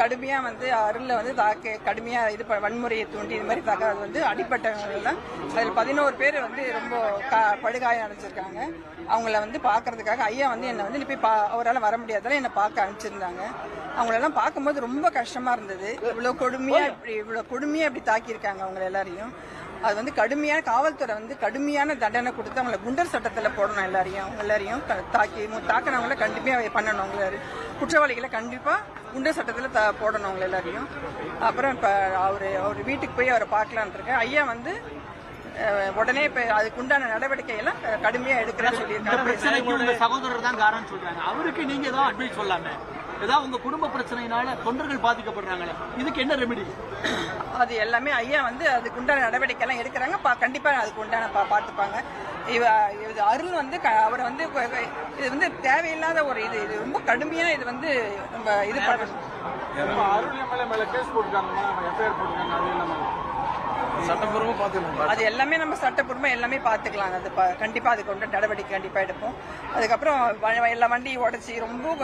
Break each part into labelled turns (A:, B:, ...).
A: கடுமையா வந்து அருள்ல வந்து தாக்க கடுமையா இது வன்முறையை தூண்டி இது மாதிரி தாக்க அது வந்து அடிப்பட்டவங்க எல்லாம் அதில் பதினோரு பேர் வந்து ரொம்ப படுகாயம் அடைஞ்சிருக்காங்க. அவங்கள வந்து பார்க்கறதுக்காக ஐயா வந்து என்னை வந்து போய் பா அவரால் வர முடியாதால என்னை பார்க்க அனுப்பிச்சிருந்தாங்க. அவங்களெல்லாம் பார்க்கும்போது ரொம்ப கஷ்டமா இருந்தது. இவ்வளோ கொடுமையா இப்படி இவ்வளோ கொடுமையா இப்படி தாக்கியிருக்காங்க அவங்க எல்லாரையும். அது வந்து கடுமையான காவல்துறை வந்து கடுமையான தண்டனை கொடுத்து அவங்கள குண்டர் சட்டத்தில் போடணும் எல்லாரையும் எல்லாரையும் தாக்கி தாக்குனவங்கள கண்டிப்பாக பண்ணணும். அவங்க எல்லாரும் குற்றவாளிகளை கண்டிப்பாக குண்டர் சட்டத்தில் த போடணும் அவங்க எல்லாரையும். அப்புறம் இப்போ அவர் அவர் வீட்டுக்கு போய் அவரை பார்க்கலான்னு இருக்கேன். ஐயா வந்து உடனே இப்போ அதுக்கு உண்டான நடவடிக்கை எல்லாம் கடுமையா எடுக்கிறேன்னு சொல்லியிருக்காங்க
B: சகோதரர் தான் காரணம் சொல்றாங்க. அவருக்கு நீங்க ஏதாவது அட்வைஸ் சொல்லாம. ஏதாவது உங்க குடும்ப பிரச்சனையினால தொண்டர்கள் பாதிக்கப்படுறாங்களே இதுக்கு என்ன ரெமெடி
A: அது எல்லாமே ஐயா வந்து அதுக்கு உண்டான நடவடிக்கை எல்லாம் எடுக்கிறாங்க. பா- கண்டிப்பா அதுக்கு உண்டான பா- பார்த்துப்பாங்க. இவ இது அருள் வந்து க- அவர் வந்து இது வந்து தேவையில்லாத ஒரு இது இது ரொம்ப கடுமையா இது வந்து நம்ம இது பண்ணணும்
C: அருள் எம்எல்ஏ மேல கேஸ் போட்டுருக்காங்கம்மா எஃப்ஐஆர் போட்டுருக்காங்க அது
A: எல்லாமே நம்ம சட்டப்பூர்வமா எல்லாமே பார்த்துக்கலாம். அது ப- கண்டிப்பா அதுக்கு உண்டான நடவடிக்கை கண்டிப்பா எடுப்போம். அதுக்கப்புறம் வ- எல்லா வண்டி உடைச்சி ரொம்ப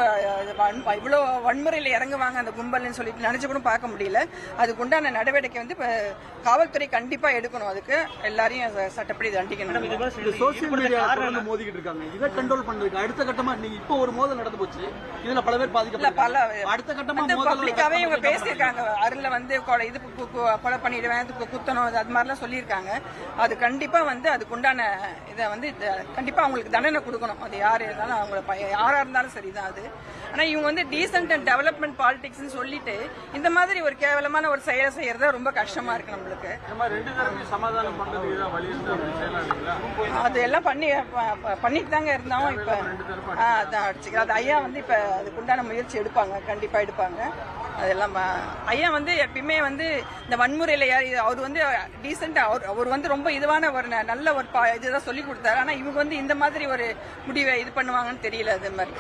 A: இவ்வளோ வன்முறையில் இறங்குவாங்க அந்த கும்பல்னு சொல்லிட்டு நினைச்சு கூட பார்க்க முடியல. அதுக்கு உண்டான நடவடிக்கை வந்து இப்ப காவல்துறை கண்டிப்பா எடுக்கணும் அதுக்கு. எல்லாரையும் சட்டப்படி தண்டிக்கணும்
B: சோசியல் மீடியா தொடர்ந்து மோதிக்கிட்டு இருக்காங்க. இதை கண்ட்ரோல் பண்றதுக்கு அடுத்த கட்டமா நீங்க இப்போ ஒரு மோதல் நடந்து போச்சு. இதுல பல பேர் அடுத்த கட்டமா
A: வந்து
B: மோதல்
A: பப்ளிக்காவே இவங்க பேசியிருக்காங்க. அருள்ல வந்து கொலை இது கொலை பண்ணிடுவேன் குத்தணும் அது அது மாதிரிலாம் சொல்லியிருக்காங்க. அது கண்டிப்பா வந்து அதுக்கு உண்டான இதை வந்து இத- கண்டிப்பா அவங்களுக்கு தண்டனை கொடுக்கணும். அது யார் இருந்தாலும் அவங்கள ப- யாரா இருந்தாலும் சரிதான் அது. ஆனா இவங்க வந்து டீசென்ட் அண்ட் டெவலப்மெண்ட் பாலிடிக்ஸ்னு சொல்லிட்டு இந்த மாதிரி ஒரு கேவலமான ஒரு செயலை செய்யறது ரொம்ப கஷ்டமா இருக்கு நம்மளுக்கு. அது எல்லாம் பண்ணி பண்ணிட்டு தாங்க இருந்தோம். இப்ப அதான் அடிச்சுக்கலாம் அது ஐயா வந்து இப்ப அதுக்கு உண்டான முயற்சி எடுப்பாங்க. கண்டிப்பா எடுப்பாங்க. அதெல்லாம் ப- ஐயா வந்து எப்பயுமே வந்து இந்த வன்முறையில அவர் வந்து டீசெண்டாக அவர் அவர் வந்து ரொம்ப இதுவான ஒரு ந- நல்ல ஒரு பா- இதுதான் சொல்லி கொடுத்தாரு. ஆனால் இவங்க வந்து இந்த மாதிரி ஒரு முடிவை இது பண்ணுவாங்கன்னு தெரியல அது மாதிரி.